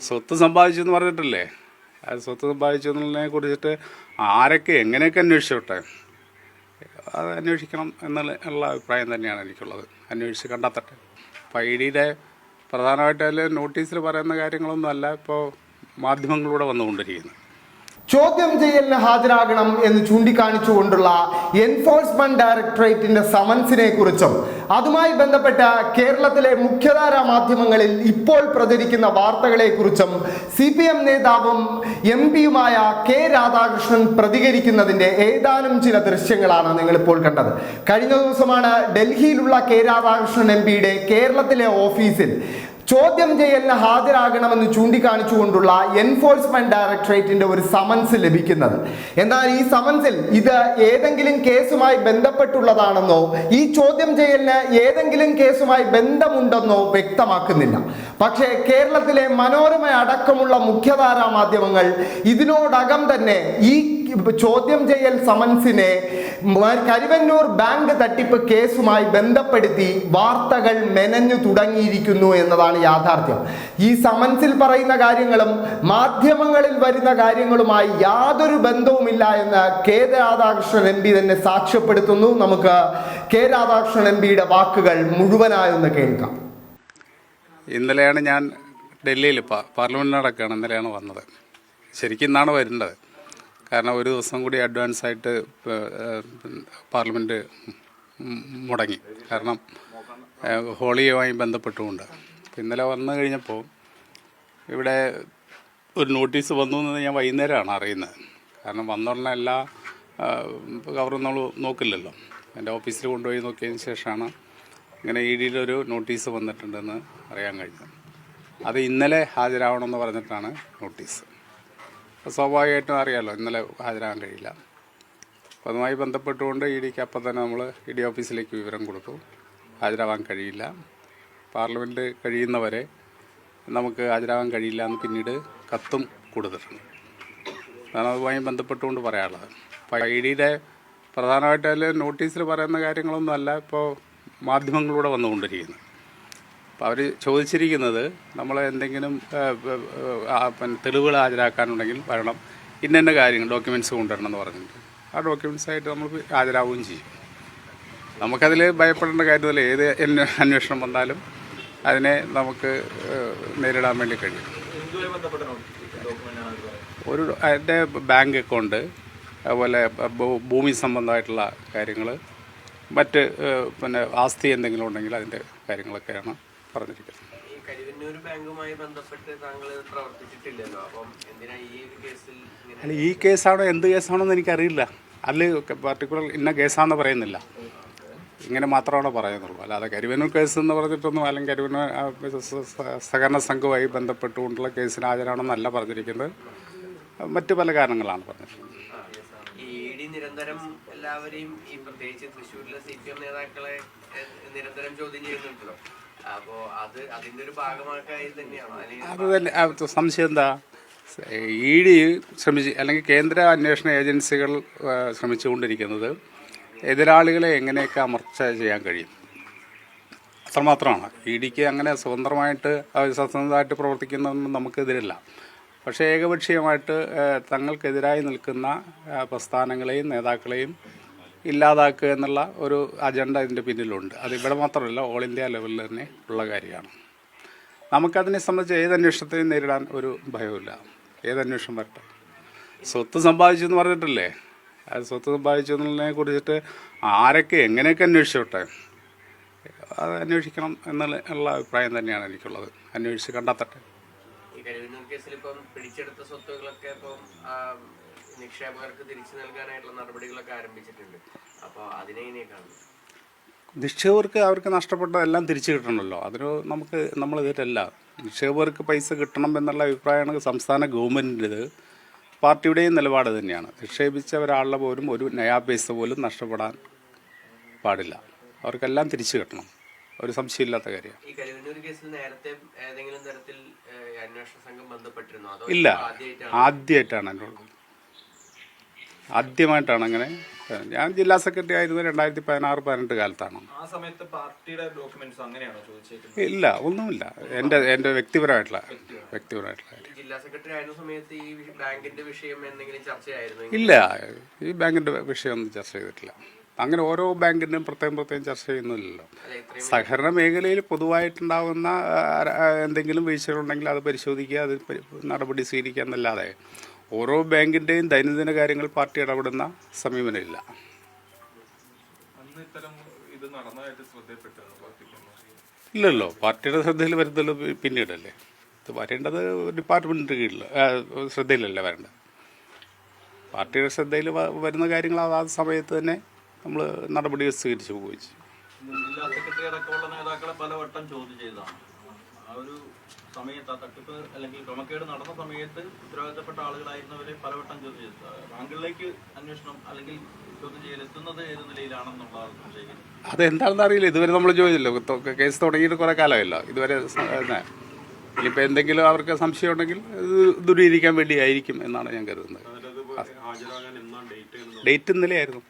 സ്വത്ത് സമ്പാദിച്ചു എന്ന് പറഞ്ഞിട്ടില്ലേ? അത് സ്വത്ത് സമ്പാദിച്ചു എന്നുള്ളതിനെ കുറിച്ചിട്ട് ആരൊക്കെ എങ്ങനെയൊക്കെ അന്വേഷിച്ചോട്ടെ? അത് അന്വേഷിക്കണം എന്നുള്ള അഭിപ്രായം തന്നെയാണ് എനിക്കുള്ളത്. അന്വേഷിച്ച് കണ്ടെത്തട്ടെ. അപ്പോൾ ഐ ഡിയുടെ പ്രധാനമായിട്ട് അതിൽ നോട്ടീസിൽ പറയുന്ന കാര്യങ്ങളൊന്നും അല്ല ഇപ്പോൾ മാധ്യമങ്ങളിലൂടെ വന്നുകൊണ്ടിരിക്കുന്നത് ചോദ്യം ചെയ്യലിന് ഹാജരാകണം എന്ന് ചൂണ്ടിക്കാണിച്ചുകൊണ്ടുള്ള എൻഫോഴ്സ്മെന്റ് ഡയറക്ടറേറ്റിന്റെ സമൻസിനെ കുറിച്ചും അതുമായി ബന്ധപ്പെട്ട കേരളത്തിലെ മുഖ്യധാരാ മാധ്യമങ്ങളിൽ ഇപ്പോൾ പ്രചരിക്കുന്ന വാർത്തകളെ കുറിച്ചും സി പി എം നേതാവും എം പിയുമായ കെ രാധാകൃഷ്ണൻ പ്രതികരിക്കുന്നതിന്റെ ഏതാനും ചില ദൃശ്യങ്ങളാണ് നിങ്ങൾ ഇപ്പോൾ കണ്ടത്. കഴിഞ്ഞ ദിവസമാണ് ഡൽഹിയിലുള്ള കെ രാധാകൃഷ്ണൻ എം പിയുടെ കേരളത്തിലെ ഓഫീസിൽ ചോദ്യം ചെയ്യലിന് ഹാജരാകണമെന്ന് ചൂണ്ടിക്കാണിച്ചുകൊണ്ടുള്ള എൻഫോഴ്സ്മെന്റ് ഡയറക്ടറേറ്റിന്റെ ഒരു സമൻസ് ലഭിക്കുന്നത്. എന്നാൽ ഈ സമൻസിൽ ഇത് ഏതെങ്കിലും കേസുമായി ബന്ധപ്പെട്ടുള്ളതാണെന്നോ ഈ ചോദ്യം ചെയ്യലിന് ഏതെങ്കിലും കേസുമായി ബന്ധമുണ്ടെന്നോ വ്യക്തമാക്കുന്നില്ല. പക്ഷേ കേരളത്തിലെ മനോരമ അടക്കമുള്ള മുഖ്യധാരാ മാധ്യമങ്ങൾ ഇതിനോടകം തന്നെ ഈ ചോദ്യം ചെയ്യൽ സമൻസിനെ കരുവന്നൂർ ബാങ്ക് തട്ടിപ്പ് കേസുമായി ബന്ധപ്പെടുത്തി വാർത്തകൾ മെനഞ്ഞു തുടങ്ങിയിരിക്കുന്നു എന്നതാണ് യാഥാർത്ഥ്യം. ഈ സമൻസിൽ പറയുന്ന കാര്യങ്ങളും മാധ്യമങ്ങളിൽ വരുന്ന കാര്യങ്ങളുമായി യാതൊരു ബന്ധവുമില്ല എന്ന് കെ രാധാകൃഷ്ണൻ എം പി തന്നെ സാക്ഷ്യപ്പെടുത്തുന്നു. നമുക്ക് കെ രാധാകൃഷ്ണൻ എം പിയുടെ വാക്കുകൾ മുഴുവനായൊന്ന് കേൾക്കാം. ഇന്നലെയാണ് ഞാൻ ഡൽഹിയിൽ പാർലമെന്റിനടക്കാണ് ഇന്നലെയാണ് വന്നത്. ശരിക്കും ഇന്നാണ് വരേണ്ടത്. കാരണം ഒരു ദിവസം കൂടി അഡ്വാൻസ് ആയിട്ട് പാർലമെന്റ് മുടങ്ങി. കാരണം ഹോളിയുമായി ബന്ധപ്പെട്ടുകൊണ്ട്. ഇന്നലെ വന്നു കഴിഞ്ഞപ്പോൾ ഇവിടെ ഒരു നോട്ടീസ് വന്നു എന്ന് ഞാൻ വൈകുന്നേരമാണ് അറിയുന്നത്. കാരണം വന്നുടനെ എല്ലാ കവറും നമ്മൾ നോക്കില്ലല്ലോ. എന്റെ ഓഫീസിൽ കൊണ്ടുപോയി നോക്കിയതിന് ശേഷമാണ് ഇങ്ങനെ ഇ ഡിയിലൊരു നോട്ടീസ് വന്നിട്ടുണ്ടെന്ന് അറിയാൻ കഴിഞ്ഞത്. അത് ഇന്നലെ ഹാജരാവണമെന്ന് പറഞ്ഞിട്ടാണ് നോട്ടീസ് സ്വാഭാവികമായിട്ടും അറിയാമല്ലോ ഇന്നലെ ഹാജരാകാൻ കഴിയില്ല. അപ്പോൾ അതുമായി ബന്ധപ്പെട്ടുകൊണ്ട് ഇ ഡിക്ക് അപ്പം തന്നെ നമ്മൾ ഇ ഡി ഓഫീസിലേക്ക് വിവരം കൊടുത്തു. ഹാജരാവാൻ കഴിയില്ല. പാർലമെന്റ് കഴിയുന്നവരെ നമുക്ക് ഹാജരാകാൻ കഴിയില്ല എന്ന് പിന്നീട് കത്തും കൊടുത്തിട്ടുണ്ട്. അതാണ് അതുമായി ബന്ധപ്പെട്ടുകൊണ്ട് പറയാനുള്ളത്. അപ്പോൾ ഐ ഡിയുടെ പ്രധാനമായിട്ട് അതിൽ നോട്ടീസിൽ പറയുന്ന കാര്യങ്ങളൊന്നുമല്ല ഇപ്പോൾ മാധ്യമങ്ങളിലൂടെ വന്നുകൊണ്ടിരിക്കുന്നത്. അപ്പോൾ അവർ ചോദിച്ചിരിക്കുന്നത് നമ്മൾ എന്തെങ്കിലും പിന്നെ തെളിവുകൾ ഹാജരാക്കാനുണ്ടെങ്കിൽ വരണം. ഇന്ന കാര്യങ്ങൾ ഡോക്യുമെന്റ്സ് കൊണ്ടുവരണം എന്ന് പറഞ്ഞിട്ടുണ്ട് ആ ഡോക്യുമെന്റ്സ് ആയിട്ട് നമ്മൾ ഹാജരാവുകയും ചെയ്യും. നമുക്കതിൽ ഭയപ്പെടേണ്ട കാര്യമില്ല ഏത് അന്വേഷണം വന്നാലും അതിനെ നമുക്ക് നേരിടാൻ വേണ്ടി കഴിയും. ഒരു എന്റെ ബാങ്ക് അക്കൗണ്ട് അതുപോലെ ഭൂമി സംബന്ധമായിട്ടുള്ള കാര്യങ്ങൾ മറ്റ് പിന്നെ ആസ്തി എന്തെങ്കിലും ഉണ്ടെങ്കിൽ അതിന്റെ കാര്യങ്ങളൊക്കെയാണ് പറഞ്ഞിരിക്കുന്നത് ഈ കരുവന്നൂർ ബാങ്കുമായി ബന്ധപ്പെട്ട് താങ്കൾ പ്രവർത്തിച്ചിട്ടില്ലല്ലോ. അപ്പം എന്തിനാ ഈ കേസിൽ അല്ല ഈ കേസാണോ എന്ത് കേസാണോ എന്ന് എനിക്കറിയില്ല. അതിൽ പർട്ടിക്കുലർ ഇന്ന കേസാണെന്ന് പറയുന്നില്ല. ഇങ്ങനെ മാത്രമാണോ പറയുന്നുള്ളൂ. അല്ലാതെ കരുവന്നൂർ കേസ് എന്ന് പറഞ്ഞിട്ടൊന്നും അല്ലെങ്കിൽ കരുവന്നൂർ സഹകരണ സംഘവുമായി ബന്ധപ്പെട്ടുകൊണ്ടുള്ള കേസിന് ഹാജരാണെന്നല്ല പറഞ്ഞിരിക്കുന്നത്. മറ്റു പല കാരണങ്ങളാണ് പറഞ്ഞിട്ടുള്ളത്. നിരന്തരം എല്ലാവരെയും ഈ പ്രത്യേകിച്ച് തൃശ്ശൂരിലെ സി പി എം നേതാക്കളെ നിരന്തരം ചോദ്യം ചെയ്യുന്നുണ്ടല്ലോ. സംശയം എന്താ? ഇ ഡി ശ്രമിച്ച് അല്ലെങ്കിൽ കേന്ദ്ര അന്വേഷണ ഏജൻസികൾ ശ്രമിച്ചുകൊണ്ടിരിക്കുന്നത് എതിരാളികളെ എങ്ങനെയൊക്കെ അമർച്ച ചെയ്യാൻ കഴിയും? അത്രമാത്രമാണ്. ഇ ഡിക്ക് അങ്ങനെ സ്വതന്ത്രമായിട്ട് സ്വതന്ത്രമായിട്ട് പ്രവർത്തിക്കുന്നതൊന്നും നമുക്കെതിരില്ല. പക്ഷേ ഏകപക്ഷീയമായിട്ട് തങ്ങൾക്കെതിരായി നിൽക്കുന്ന പ്രസ്ഥാനങ്ങളെയും നേതാക്കളെയും ഇല്ലാതാക്കുക എന്നുള്ള ഒരു അജണ്ട ഇതിന്റെ പിന്നിലുണ്ട്. അത് ഇവിടെ മാത്രമല്ല ഓൾ ഇന്ത്യ ലെവലിൽ തന്നെ ഉള്ള കാര്യമാണ്. നമുക്കതിനെ സംബന്ധിച്ച് ഏത് അന്വേഷണത്തെയും നേരിടാൻ ഒരു ഭയവുമില്ല. ഏത് അന്വേഷണം വരട്ടെ? സ്വത്ത് സമ്പാദിച്ചു എന്ന് പറഞ്ഞിട്ടില്ലേ? അത് സ്വത്ത് സമ്പാദിച്ചു എന്നുള്ളതിനെ കുറിച്ചിട്ട് ആരൊക്കെ എങ്ങനെയൊക്കെ അന്വേഷിച്ചോട്ടെ? അത് അന്വേഷിക്കണം എന്നുള്ള അഭിപ്രായം തന്നെയാണ് എനിക്കുള്ളത്. അന്വേഷിച്ച് കണ്ടെത്തട്ടെ. ഈ കരുവിനൂർ കേസിൽ പിടിച്ചെടുത്ത നിക്ഷേപകർക്ക് തിരിച്ചു നൽകാനായിട്ടുള്ള നടപടികളൊക്കെ ആരംഭിച്ചിട്ടുണ്ട്. അപ്പോൾ അതിനെങ്ങനെ കാണുന്നു നിക്ഷേപകർക്ക് അവർക്ക് നഷ്ടപ്പെട്ട എല്ലാം തിരിച്ചു കിട്ടണമല്ലോ. അതിന് നമുക്ക് നമ്മൾ ഇതിട്ടല്ല നിക്ഷേപകർക്ക് പൈസ കിട്ടണം എന്നുള്ള അഭിപ്രായമാണ് സംസ്ഥാന ഗവൺമെന്റിന്റെത് പാർട്ടിയുടെയും നിലപാട് തന്നെയാണ്. നിക്ഷേപിച്ച ഒരാളുടെ പോലും ഒരു നയാ പൈസ പോലും നഷ്ടപ്പെടാൻ പാടില്ല. അവർക്കെല്ലാം തിരിച്ചു കിട്ടണം. ഒരു സംശയമില്ലാത്ത കാര്യമാണ് ഇല്ല. ആദ്യമായിട്ടാണ് എന്നോട്. ആദ്യമായിട്ടാണ് അങ്ങനെ. ഞാൻ ജില്ലാ സെക്രട്ടറി ആയിരുന്നു രണ്ടായിരത്തി പതിനാറ് പതിനെട്ട് കാലത്താണ്. ആ സമയത്ത് പാർട്ടിയുടെ ഡോക്യുമെന്റ്സ് അങ്ങനെയാണോ ചോദിച്ചേക്കുന്നത്? ഇല്ല ഒന്നുമില്ല. എന്റെ എന്റെ വ്യക്തിപരമായിട്ടുള്ള വ്യക്തിപരമായിട്ടുള്ള കാര്യം. ജില്ലാ സെക്രട്ടറി ആയിരുന്ന സമയത്ത് ഈ ബാങ്കിന്റെ വിഷയം എന്തെങ്കിലും ചർച്ചയായിരുന്നു ഇല്ല ഈ ബാങ്കിന്റെ വിഷയം ഒന്നും ചർച്ച ചെയ്തിട്ടില്ല. അങ്ങനെ ഓരോ ബാങ്കിന്റെയും പ്രത്യേകം പ്രത്യേകം ചർച്ച ചെയ്യുന്നില്ലല്ലോ. സഹകരണ മേഖലയിൽ പൊതുവായിട്ടുണ്ടാകുന്ന എന്തെങ്കിലും വീഴ്ചകളുണ്ടെങ്കിൽ അത് പരിശോധിക്കുക അത് നടപടി സ്വീകരിക്കുക എന്നല്ലാതെ ഓരോ ബാങ്കിന്റെയും ദൈനംദിന കാര്യങ്ങൾ പാർട്ടി ഇടപെടുന്ന സമീപനമില്ല. ഇല്ലല്ലോ. പാർട്ടിയുടെ ശ്രദ്ധയിൽ വരുന്നല്ലോ പിന്നീടല്ലേ. ഇത് വരേണ്ടത് ഡിപ്പാർട്ട്മെന്റിന്റെ കീഴിൽ ശ്രദ്ധയിലല്ലേ വരേണ്ടത്. പാർട്ടിയുടെ ശ്രദ്ധയിൽ വരുന്ന കാര്യങ്ങൾ ആ ആ സമയത്ത് തന്നെ നമ്മൾ നടപടി സ്വീകരിച്ചു പോവുകയും ചെയ്യും. ജില്ലാ സെക്രട്ടറി അടക്കമുള്ള നേതാക്കളെ പലവട്ടം ചോദ്യം ചെയ്തതാണ്. ആ ഒരു സമയത്ത് ആ തട്ടിപ്പ് അല്ലെങ്കിൽ ക്രമക്കേട് നടന്ന സമയത്ത് ഉത്തരവാദിത്തപ്പെട്ട ആളുകളായിരുന്നവരെ പലവട്ടം ചോദ്യം ചെയ്തു. ബാങ്കുകളിലേക്ക് അന്വേഷണം അല്ലെങ്കിൽ ചോദ്യം ചെയ്യൽ എത്തുന്നത് ഏത് നിലയിലാണെന്നുള്ളതാണ് സംശയിക്കുന്നത്. അതെന്താണെന്ന് അറിയില്ല. ഇതുവരെ നമ്മൾ ചോദിച്ചല്ലോ. കേസ് തുടങ്ങിയിട്ട് കുറെ കാലമല്ലോ. ഇതുവരെ ഇനിയിപ്പോൾ എന്തെങ്കിലും അവർക്ക് സംശയം ഉണ്ടെങ്കിൽ ഇത് ദൂരീകരിക്കാൻ വേണ്ടിയായിരിക്കും എന്നാണ് ഞാൻ കരുതുന്നത്. ഡേറ്റ് ഇന്നലെയായിരുന്നു.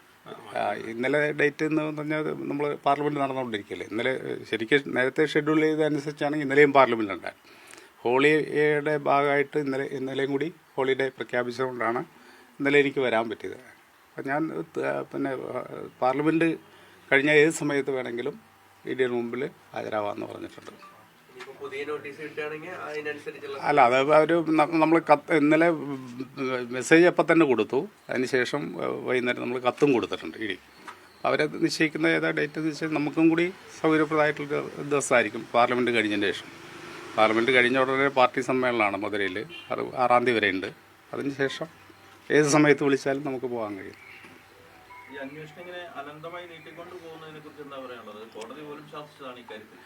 ഇന്നലെ ഡേറ്റ് എന്ന് പറഞ്ഞാൽ നമ്മൾ പാർലമെന്റ് നടന്നുകൊണ്ടിരിക്കുകയല്ലേ. ഇന്നലെ ശരിക്കും നേരത്തെ ഷെഡ്യൂൾ ചെയ്തതനുസരിച്ചാണെങ്കിൽ ഇന്നലെയും പാർലമെന്റ് ഉണ്ടായിരുന്നു ഹോളിയുടെ ഭാഗമായിട്ട് ഇന്നലെ ഇന്നലെയും കൂടി ഹോളിഡേ പ്രഖ്യാപിച്ചതുകൊണ്ടാണ് ഇന്നലെ എനിക്ക് വരാൻ പറ്റിയത്. അപ്പം ഞാൻ പിന്നെ പാർലമെന്റ് കഴിഞ്ഞ ഏത് സമയത്ത് വേണമെങ്കിലും ഇന്ത്യൻ മുമ്പിൽ ഹാജരാവാമെന്ന് പറഞ്ഞിട്ടുണ്ട്. അല്ല അത് അവർ നമ്മൾ കത്ത് ഇന്നലെ മെസ്സേജ് അപ്പം തന്നെ കൊടുത്തു. അതിനുശേഷം ശേഷം വൈകുന്നേരം നമ്മൾ കത്തും കൊടുത്തിട്ടുണ്ട് ഇടി. അവരെ നിശ്ചയിക്കുന്ന ഏതാ ഡേറ്റ് എന്ന് വെച്ചാൽ നമുക്കും കൂടി സൗകര്യപ്രദമായിട്ടുള്ള ദിവസമായിരിക്കും പാർലമെന്റ് കഴിഞ്ഞതിന് ശേഷം. പാർലമെന്റ് കഴിഞ്ഞ ഉടനെ പാർട്ടി സമ്മേളനമാണ് മധുരയിൽ അത് ആറാം തീയതി വരെ ഉണ്ട്. അതിനുശേഷം ഏത് സമയത്ത് വിളിച്ചാലും നമുക്ക് പോകാൻ കഴിയും. ഈ അന്വേഷണം ഇങ്ങനെ അനന്തമായി നീട്ടിക്കൊണ്ട് പോകുന്നതിനെ കുറിച്ച് എന്താ പറയാനുള്ളത്? കോടതി പോലും ശാസിച്ചതാണ് ഇക്കാര്യത്തിൽ.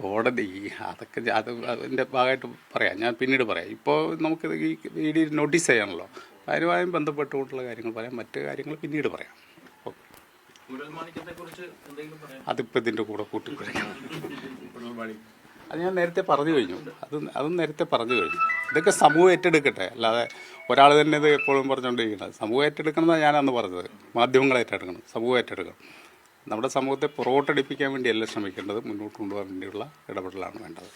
കോടതി അതൊക്കെ അത് അതിന്റെ ഭാഗമായിട്ട് പറയാം. ഞാൻ പിന്നീട് പറയാം. ഇപ്പോൾ നമുക്ക് ഈ ഇ ഡി നോട്ടീസ് ചെയ്യാണല്ലോ കാര്യമായും ബന്ധപ്പെട്ടുകൊണ്ടുള്ള കാര്യങ്ങൾ പറയാം. മറ്റു കാര്യങ്ങൾ പിന്നീട് പറയാം. അതിപ്പോൾ ഇതിന്റെ കൂടെ കൂട്ടി പറയാം അത് ഞാൻ നേരത്തെ പറഞ്ഞു കഴിഞ്ഞു. അത് അതും നേരത്തെ പറഞ്ഞു കഴിഞ്ഞു. ഇതൊക്കെ സമൂഹം ഏറ്റെടുക്കട്ടെ. അല്ലാതെ ഒരാൾ തന്നെ ഇത് എപ്പോഴും പറഞ്ഞുകൊണ്ടിരിക്കുന്നത്. സമൂഹം ഏറ്റെടുക്കണം എന്നാണ് ഞാനന്ന് പറഞ്ഞത്. മാധ്യമങ്ങൾ ഏറ്റെടുക്കണം സമൂഹം ഏറ്റെടുക്കണം. നമ്മുടെ സമൂഹത്തെ പുറകോട്ടടിപ്പിക്കാൻ വേണ്ടിയല്ല ശ്രമിക്കേണ്ടത് മുന്നോട്ട് കൊണ്ടുപോകാൻ വേണ്ടിയുള്ള ഇടപെടലാണ് വേണ്ടത്.